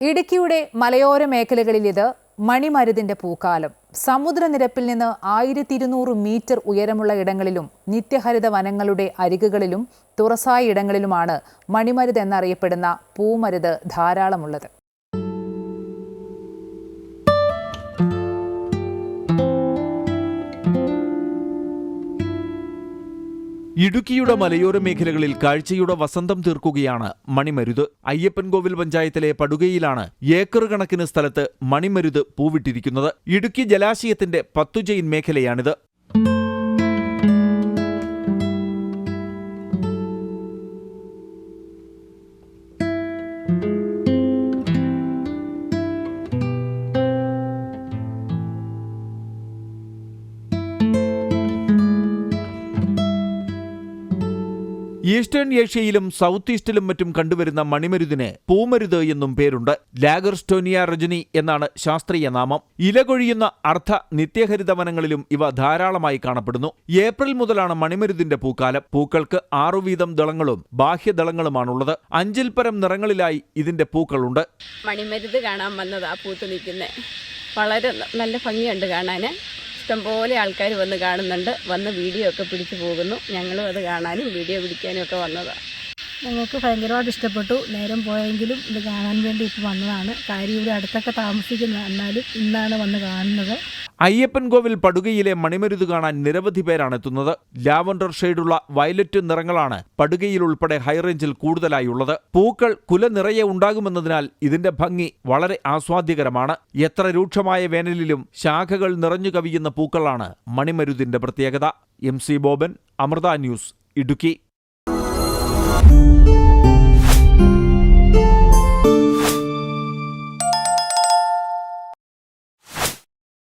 ഇടുക്കിയുടെ മലയോര മേഖലകളിൽ ഇത് മണിമരുതിന്റെ പൂക്കാലം. സമുദ്രനിരപ്പിൽ നിന്ന് ആയിരത്തി ഇരുന്നൂറ് മീറ്റർ ഉയരമുള്ള ഇടങ്ങളിലും നിത്യഹരിത വനങ്ങളുടെ അരികുകളിലും തുറസായ ഇടങ്ങളിലുമാണ് മണിമരുത് എന്നറിയപ്പെടുന്ന പൂമരുത് ധാരാളമുള്ളത്. ഇടുക്കിയുടെ മലയോര മേഖലകളിൽ കാഴ്ചയുടെ വസന്തം തീർക്കുകയാണ് മണിമരുത്. അയ്യപ്പൻകോവിൽ പഞ്ചായത്തിലെ പടുകയിലാണ് ഏക്കർ കണക്കിന് സ്ഥലത്ത് മണിമരുത് പൂവിട്ടിരിക്കുന്നത്. ഇടുക്കി ജലാശയത്തിന്റെ പത്തുചെയിൻ മേഖലയാണിത്. ഈസ്റ്റേൺ ഏഷ്യയിലും സൗത്ത് ഈസ്റ്റിലും മറ്റും കണ്ടുവരുന്ന മണിമരുതിന് പൂമരുത് എന്നും പേരുണ്ട്. ലാഗർസ്റ്റോനിയ രജനി എന്നാണ് ശാസ്ത്രീയ നാമം. ഇലകൊഴിയുന്ന അർദ്ധ നിത്യഹരിത വനങ്ങളിലും ഇവ ധാരാളമായി കാണപ്പെടുന്നു. ഏപ്രിൽ മുതലാണ് മണിമരുതിന്റെ പൂക്കാലം. പൂക്കൾക്ക് ആറു വീതം ദളങ്ങളും ബാഹ്യദളങ്ങളുമാണുള്ളത് അഞ്ചിൽ പരം നിറങ്ങളിലായി ഇതിന്റെ പൂക്കളുണ്ട്. മണിമരുത് കാണാൻ വന്നതാ പൂത്ത് നിൽക്കുന്നത് വളരെ നല്ല ഭംഗിയുണ്ട് കാണാൻ ഇഷ്ടംപോലെ ആൾക്കാർ വന്ന് കാണുന്നുണ്ട്. വന്ന് വീഡിയോ ഒക്കെ പിടിച്ചു പോകുന്നു. ഞങ്ങളും അത് കാണാനും വീഡിയോ പിടിക്കാനും ഒക്കെ വന്നതാണ് ഞങ്ങൾക്ക് ഭയങ്കരമായിട്ട് ഇഷ്ടപ്പെട്ടു. നേരം പോയെങ്കിലും ഇത് കാണാൻ വേണ്ടി ഇപ്പോൾ വന്നതാണ്. കാര്യം ഇവിടെ അടുത്തൊക്കെ താമസിക്കുന്ന എന്നാലും ഇന്നാണ് വന്ന് കാണുന്നത്. അയ്യപ്പൻകോവിൽ പടുകയിലെ മണിമരുത് കാണാൻ നിരവധി പേരാണ് എത്തുന്നത്. ലാവൻഡർ ഷെയ്ഡുള്ള വയലറ്റ് നിറങ്ങളാണ് പടുകയിൽ ഉൾപ്പെടെ ഹൈറേഞ്ചിൽ കൂടുതലായുള്ളത് പൂക്കൾ കുല നിറയെ ഉണ്ടാകുമെന്നതിനാൽ ഇതിന്റെ ഭംഗി വളരെ ആസ്വാദ്യകരമാണ്. എത്ര രൂക്ഷമായ വേനലിലും ശാഖകൾ നിറഞ്ഞു കവിയുന്ന പൂക്കളാണ് മണിമരുതിന്റെ പ്രത്യേകത. M C Boban Amrita news Idukki.